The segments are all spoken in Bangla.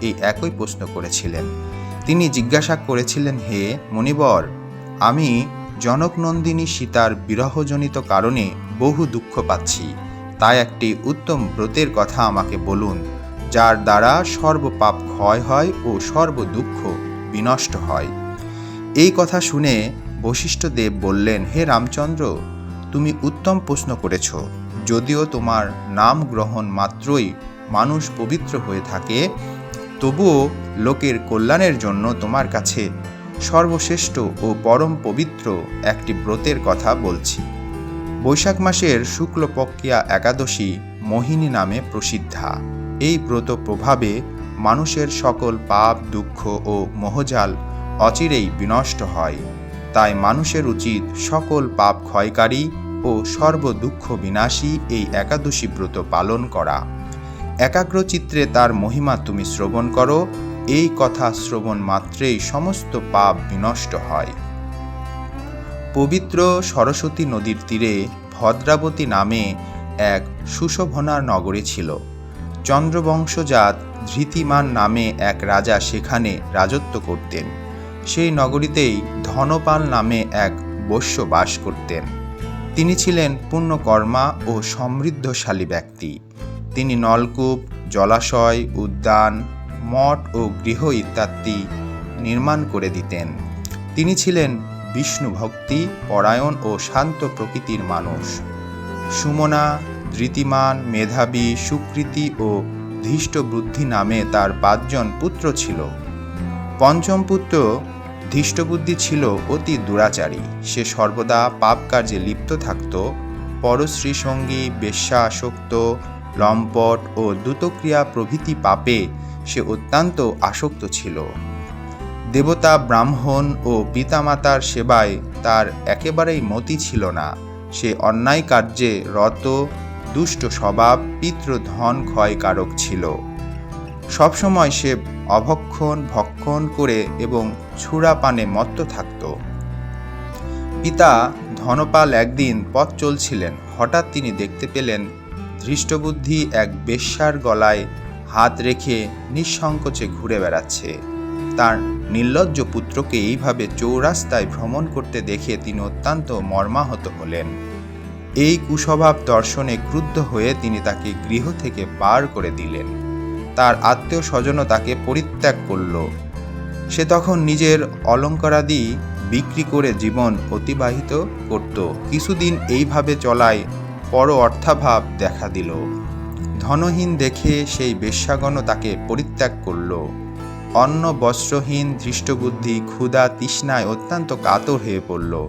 এই একই প্রশ্ন করেছিলেন। তিনি জিজ্ঞাসা করেছিলেন, হে মণিবর, আমি জনকনন্দিনী সীতার বিরহজনিত কারণে বহু দুঃখ পাচ্ছি। তাই একটি উত্তম ব্রতের কথা আমাকে বলুন, যার দ্বারা সর্বপাপ ক্ষয় হয় ও সর্ব দুঃখ বিনষ্ট হয়। এই কথা শুনে বশিষ্ঠদেব বললেন, হে রামচন্দ্র, তুমি উত্তম প্রশ্ন করেছ। যদিও তোমার নাম গ্রহণ মাত্রই মানুষ পবিত্র হয়ে থাকে তবুও লোকের কল্যাণের জন্য তোমার কাছে সর্বশ্রেষ্ঠ ও পরম পবিত্র একটি ব্রতের কথা বলছি। বৈশাখ মাসের শুক্লপক্ষিয়া একাদশী মোহিনী নামে প্রসিদ্ধা। এই ব্রত প্রভাবে মানুষের সকল পাপ, দুঃখ ও মোহজাল অচিরেই বিনষ্ট হয়। তাই মানুষের উচিত সকল পাপ ক্ষয়কারী ও সর্ব দুঃখ বিনাশী এই একাদশী ব্রত পালন করা। একাগ্রচিত্রে তার মহিমা তুমি শ্রবণ করো। এই কথা শ্রবণ মাত্রেই সমস্ত পাপ বিনষ্ট হয়। পবিত্র সরস্বতী নদীর তীরে ভদ্রাবতী নামে এক সুশোভনার নগরী ছিল। চন্দ্রবংশজাত ধৃতিমান নামে এক রাজা সেখানে রাজত্ব করতেন। সেই নগরীতেই ধনপাল নামে এক বৈশ্য বাস করতেন। তিনি ছিলেন পুণ্যকর্মা ও সমৃদ্ধশালী ব্যক্তি। তিনি নলকূপ, জলাশয়, উদ্যান, মঠ ও গৃহ ইত্যাদি নির্মাণ করে দিতেন। তিনি ছিলেন বিষ্ণু ভক্তি, পরায়ণ ও শান্ত প্রকৃতির মানুষ। সুমনা, ধৃতিমান, মেধাবী, সুকৃতি ও ধৃষ্টবুদ্ধি নামে তার পাঁচজন পুত্র ছিল। পঞ্চম পুত্র ধৃষ্টবুদ্ধি ছিল অতি দুরাচারী। সে সর্বদা পাপ কার্যে লিপ্ত থাকত, পরশ্রী সঙ্গী, বেশ্যাসক্ত লম্পট ও দ্রুতক্রিয়া প্রভৃতি পাপে সে অত্যন্ত আসক্ত ছিল। দেবতা ব্রাহ্মণ ও পিতামাতার সেবায় তার একেবারেই মতি ছিল না। সে অন্যায় কার্যে রত, দুষ্ট স্বভাব পিতৃধন ক্ষয়কারক ছিল। সবসময় সে অভক্ষণ, ভক্ষণ করে এবং ছুরা পানে মত্ত থাকত। পিতা ধনপাল একদিন পথ চলছিলেন, হঠাৎ তিনি দেখতে পেলেন ধৃষ্টবুদ্ধি এক বেশ্যার গলায় হাত রেখে নিঃসংকোচে ঘুরে বেড়াচ্ছে। তার নির্লজ্জ পুত্রকে এইভাবে চৌরাস্তায় ভ্রমণ করতে দেখে তিনি অত্যন্ত মর্মাহত হলেন। এই কুস্বভাব দর্শনে ক্রুদ্ধ হয়ে তিনি তাকে গৃহ থেকে বার করে দিলেন। তার আত্মীয় স্বজনও তাকে পরিত্যাগ করল। সে তখন নিজের অলঙ্কারাদি বিক্রি করে জীবন অতিবাহিত করত। কিছুদিন এইভাবে চলায় পর অর্থাভাব দেখা দিল। ধনহীন দেখে সেই বেশ্যাগণ তাকে পরিত্যাগ করল। অন্ন, বস্ত্রহীন ধৃষ্টবুদ্ধি ক্ষুধা, তৃষ্ণায় অত্যন্ত কাতর হয়ে পড়ল।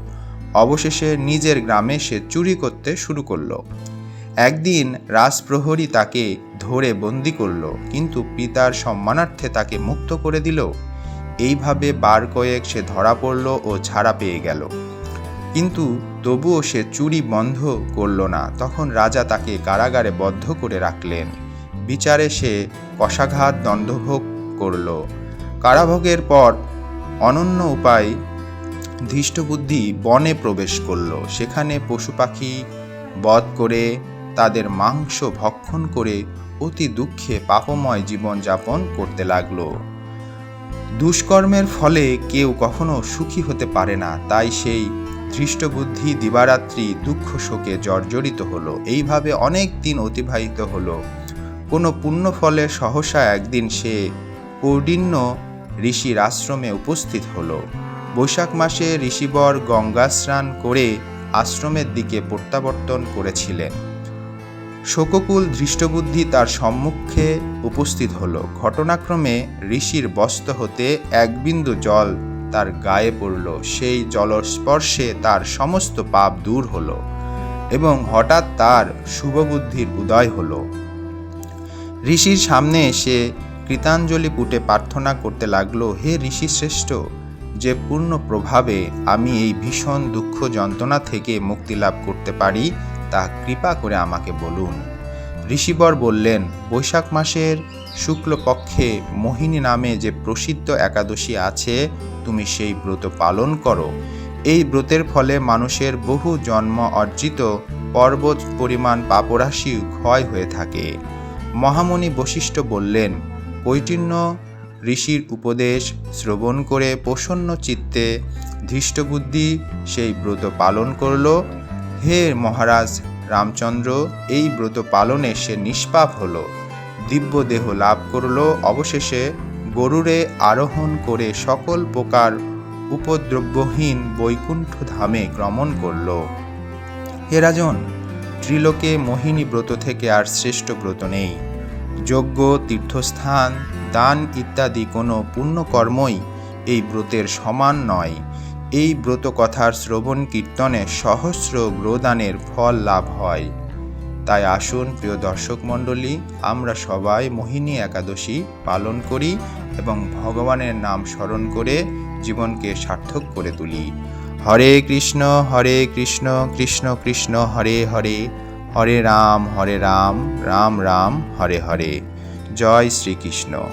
অবশেষে নিজের গ্রামে সে চুরি করতে শুরু করল। একদিন রাজপ্রহরী তাকে ধরে বন্দি করল, কিন্তু পিতার সম্মানার্থে তাকে মুক্ত করে দিল। এইভাবে বার কয়েক সে ধরা পড়ল ও ছাড়া পেয়ে গেল। কিন্তু তবুও সে চুরি বন্ধ করল না। তখন রাজা তাকে কারাগারে বদ্ধ করে রাখলেন। বিচারে সে কষাঘাত দণ্ডভোগ করল। কারাভোগের পর অনন্য উপায় ধৃষ্টবুদ্ধি বনে প্রবেশ করল। সেখানে পশু পাখি বধ করে তাদের মাংস ভক্ষণ করে অতি দুঃখে পাপময় জীবনযাপন করতে লাগল। দুষ্কর্মের ফলে কেউ কখনো সুখী হতে পারে না, তাই সেই ধৃষ্টবুদ্ধি, দিবারাত্রি দুঃখ শোকে জর্জরিত হলো। এইভাবে অনেক দিন অতিবাহিত হলো। কোনো পুণ্য ফলে সহসা একদিন সে কৌডিন্য ঋষির আশ্রমে উপস্থিত হলো। বৈশাখ মাসে ঋষিবর গঙ্গা স্নান করে আশ্রমের দিকে প্রত্যাবর্তন করেছিলেন। শোককুল ধৃষ্টবুদ্ধি তার সম্মুখে উপস্থিত হল। ঘটনাক্রমে ঋষির বস্ত হতে এক বিন্দু জল তার গায়ে পড়ল, সেই জলস্পর্শে তার সমস্ত পাপ দূর হল এবং হঠাৎ তার শুভবুদ্ধির উদয় হল। ঋষির সামনে এসে কৃতাঞ্জলি পুটে প্রার্থনা করতে লাগল, হে ঋষি শ্রেষ্ঠ, যে পূর্ণ প্রভাবে আমি এই ভীষণ দুঃখ যন্ত্রণা থেকে মুক্তি লাভ করতে পারি, তা কৃপা করে আমাকে বলুন। ঋষিবর বললেন, বৈশাখ মাসের শুক্লপক্ষে মোহিনী নামে যে প্রসিদ্ধ একাদশী আছে তুমি সেই ব্রত পালন করো। এই ব্রতের ফলে মানুষের বহু জন্ম অর্জিত পর্বত পরিমাণ পাপরাশি ক্ষয় হয়ে থাকে। মহামণি বশিষ্ঠ বললেন কৈটিন্য ঋষির উপদেশ শ্রবণ করে প্রসন্ন চিত্তে ধৃষ্টবুদ্ধি সেই ব্রত পালন করল। হে মহারাজ রামচন্দ্র, এই ব্রত পালনে সে নিষ্পাপ হল। দিব্য দেহ লাভ করল, অবশেষে গরুরে আরোহণ করে সকল প্রকার উপদ্রব্যহীন বৈকুণ্ঠ ধামে গমন করল। হে রাজন, ত্রিলোকে মোহিনী ব্রত থেকে আর শ্রেষ্ঠ ব্রত নেই। যজ্ঞ, তীর্থস্থান, দান ইত্যাদি কোনো পুণ্যকর্মই এই ব্রতের সমান নয়। এই ব্রত কথার শ্রবণ কীর্তনে সহস্র গ্রদানের ফল লাভ হয়। তাই আসুন, প্রিয় দর্শক মণ্ডলী, আমরা সবাই মোহিনী একাদশী পালন করি এবং ভগবানের নাম স্মরণ করে জীবনকে সার্থক করে তুলি। হরে কৃষ্ণ হরে কৃষ্ণ কৃষ্ণ কৃষ্ণ, হরে হরে। হরে রাম হরে রাম রাম রাম, হরে হরে। জয় শ্রীকৃষ্ণ।